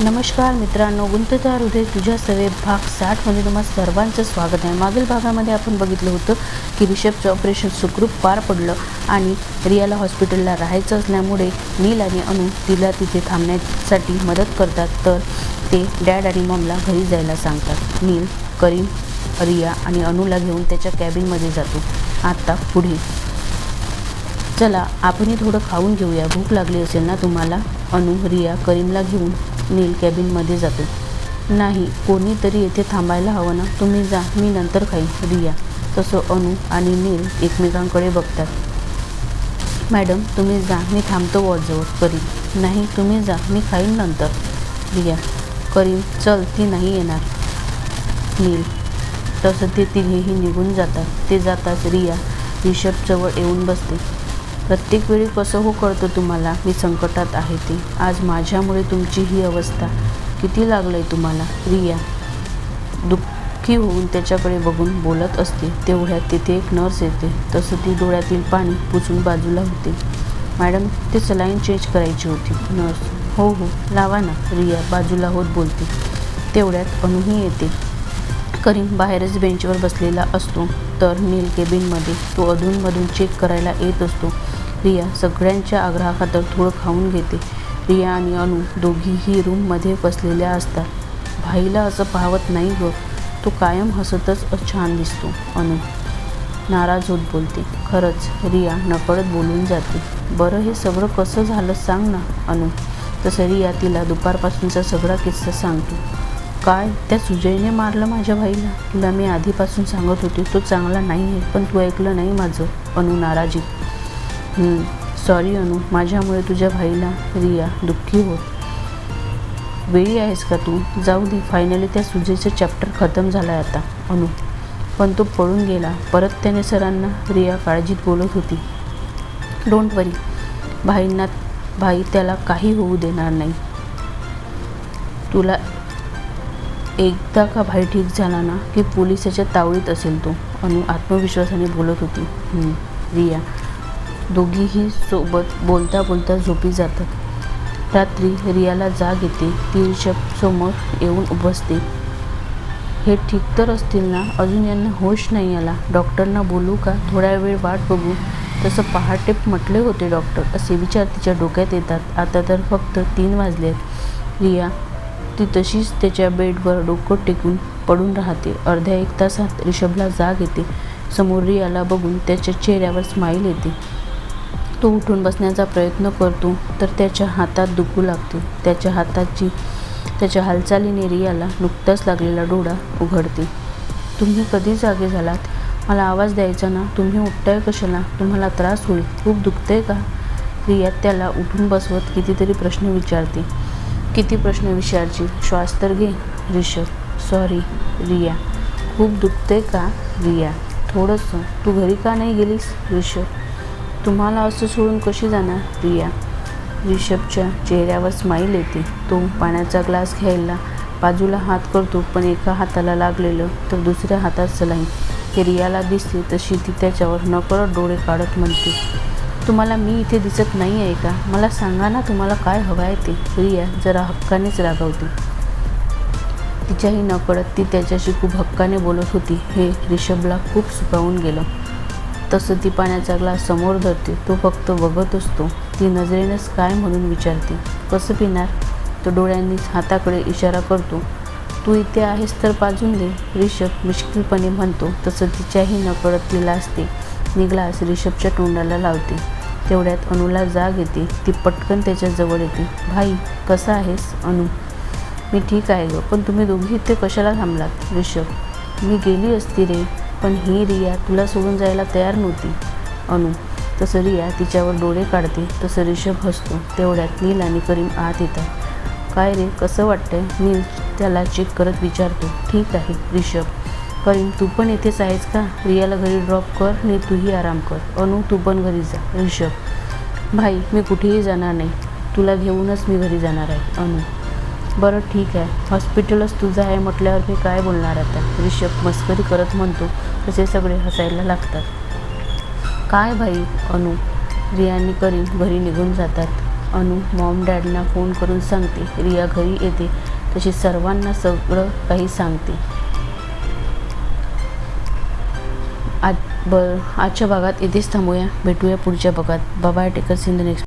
नमस्कार मित्रांनो गुंतदार हृदय तुझ्या सवे भाग साठमध्ये तुम्हाला सर्वांचं स्वागत आहे. मागील भागामध्ये आपण बघितलं होतं की रिषभचं ऑपरेशन सुखरूप पार पडलं आणि रियाला हॉस्पिटलला राहायचं असल्यामुळे नील आणि अनु तिला तिथे थांबण्यासाठी मदत करतात तर ते डॅड आणि मॉमला घरी जायला सांगतात. नील करीम रिया आणि अनुला घेऊन त्याच्या कॅबिनमध्ये जातो. आत्ता पुढे. चला आपणही थोडं खाऊन घेऊया. भूक लागली असेल ना तुम्हाला? अनु रिया करीमला घेऊन नील कॅबिनमध्ये जातो. नाही कोणीतरी येथे थांबायला हवं ना? तुम्ही जा मी नंतर खाईन रिया तसं अनु आणि नील एकमेकांकडे बघतात. मॅडम तुम्ही जा मी थांबतो वॉजवर करीम नाही तुम्ही जा मी खाईन नंतर. रिया करीम चल ती नाही येणार. नील तसं ते तिघेही निघून जातात. ते जाताच रिया रिषभजवळ येऊन बसते. प्रत्येक वेळी कसं हो कळतं तुम्हाला? मी संकटात आहे ते. आज माझ्यामुळे तुमची ही अवस्था किती लागलं आहे तुम्हाला? रिया दुःखी होऊन त्याच्याकडे बघून बोलत असते. तेवढ्यात तिथे एक नर्स येते. तसं ती डोळ्यातील पाणी पुसून बाजूला होते. मॅडम ते सलाईन चेंज करायची होती. नर्स हो हो लावा ना. रिया बाजूला होत बोलते. तेवढ्यात अनुही येते. करीम बाहेरच बेंचवर बसलेला असतो. तर नील केबिनमध्ये तो अधूनमधून चेक करायला येत असतो. रिया सगळ्यांच्या आग्रहाखातर थोडं खाऊन घेते. रिया आणि अनु दोघीही रूममध्ये बसलेल्या असतात. भाईला असं पाहवत नाही ग. तो कायम हसतच छान दिसतो. अनु नाराज होत बोलते. खरंच रिया नकळत बोलून जाते. बरं हे सगळं कसं झालं सांग ना अनु. तसं रिया तिला दुपारपासूनचा सगळा किस्सा सांगतो. काय त्या सुजयने मारलं माझ्या भाईला? तुला मी आधीपासून सांगत होते तो चांगला नाही आहे पण तू ऐकलं नाही माझं अनु नाराजी सॉरी अनु. माझ्यामुळे तुझ्या भाईला रिया दुःखी होत. वेळी आहेस का तू? जाऊ दे. फायनली त्या सुजेचं चॅप्टर खतम झालं आहे आता अनु. पण तो पळून गेला. परत त्याने सरांना रिया काळजीत बोलत होती. डोंट वरी भाईंना भाई त्याला काही होऊ देणार नाही. तुला एकदा का भाई ठीक झाला ना की पोलिसाच्या तावडीत असेल तो? अनु आत्मविश्वासाने बोलत होती. रिया दोघीही सोबत बोलता बोलता झोपी जातात. रात्री रियाला जाग येते ती रिषभसमोर येऊन उभसते हे ठीक तर असतील ना? अजून यांना होश नाही आला. डॉक्टरना बोलू का? थोड्या वेळ वाट बघू. तसं पहाटे म्हटले होते डॉक्टर. असे विचार तिच्या डोक्यात येतात. आता तर फक्त तीन वाजले आहेत. रिया ती तशीच त्याच्या बेडवर डोकं टेकून पडून राहते. अर्ध्या एक तासात रिषभला जाग येते. समोर रियाला बघून त्याच्या चेहऱ्यावर स्माईल येते. तो उठून बसण्याचा प्रयत्न करतो तर त्याच्या हातात दुखू लागते. त्याच्या हाताची त्याच्या हालचालीने रियाला नुकताच लागलेला डोळा उघडते. तुम्ही कधी जागे झालात? मला आवाज द्यायचा ना? तुम्ही उठताय कशाला? तुम्हाला त्रास होईल? खूप दुखतंय का? रिया त्याला उठून बसवत कितीतरी प्रश्न विचारते. किती प्रश्न विचारची? श्वास तर घे रिषभ सॉरी रिया. खूप दुखतंय का रिया? थोडंसं. तू घरी का नाही गेलीस रिषभ तुम्हाला असं सोडून कशी जाणार रिया रिषभच्या चेहऱ्यावर स्माईल येते. तो पाण्याचा ग्लास घ्यायला बाजूला हात करतो पण एका हाताला लागलेलं तर दुसऱ्या हातात सलाईन. हे रियाला दिसते तशी ती त्याच्यावर नकळत डोळे काढत म्हणते तुम्हाला मी इथे दिसत नाही आहे का? मला सांगा ना तुम्हाला काय हवं आहे ते? रिया जरा हक्कानेच रागवते. तिच्याही नकळत ती त्याच्याशी खूप हक्काने बोलत होती. हे रिषभला खूप सुकावून गेलं. तसं ती पाण्याचा ग्लास समोर धरते. तो फक्त बघत असतो. ती नजरेनंच काय म्हणून विचारते. कसं पिणार? तो डोळ्यांनीच हाताकडे इशारा करतो. तू इथे आहेस तर पाजून दे रिषभ मुश्किलपणे म्हणतो. तसं तिच्याही नकळत तिला असते मी ग्लास रिषभच्या तोंडाला लावते. तेवढ्यात अनुला जाग येते. ती पटकन त्याच्याजवळ येते. भाई कसा आहेस अनु? मी ठीक आहे गं पण तुम्ही दोघी इथे कशाला थांबलात रिषभ? मी गेली असती रे. पण ही रिया तुला सोडून जायला तयार नव्हती. अनु तसं रिया तिच्यावर डोळे काढते तसं रिषभ हसतो तेवढ्यात नील आणि करीम आत येतात. काय रे कसं वाटतंय? नील त्याला चेक करत विचारतो. ठीक आहे रिषभ करीम तू पण येथेच आहेस का? रियाला घरी ड्रॉप कर आणि तूही आराम कर. अनु तू पण घरी जा. रिषभ भाई मी कुठेही जाणार नाही. तुला घेऊनच मी घरी जाणार आहे. अनु बरं ठीक आहे. हॉस्पिटलच तुझं आहे म्हटल्यावर मी काय बोलणार आता? रिषभ मस्करी करत म्हणतो तसे सगळे हसायला लागतात. काय भाई अनु? रियानी करीन घरी निघून जातात. अनु मॉम डॅडना फोन करून सांगते. रिया घरी येते. तशी सर्वांना सगळं काही सांगते. आज ब आजच्या भागात इथेच थांबूया. भेटूया पुढच्या भागात. बाबा टेकर सिंध नेक्स्ट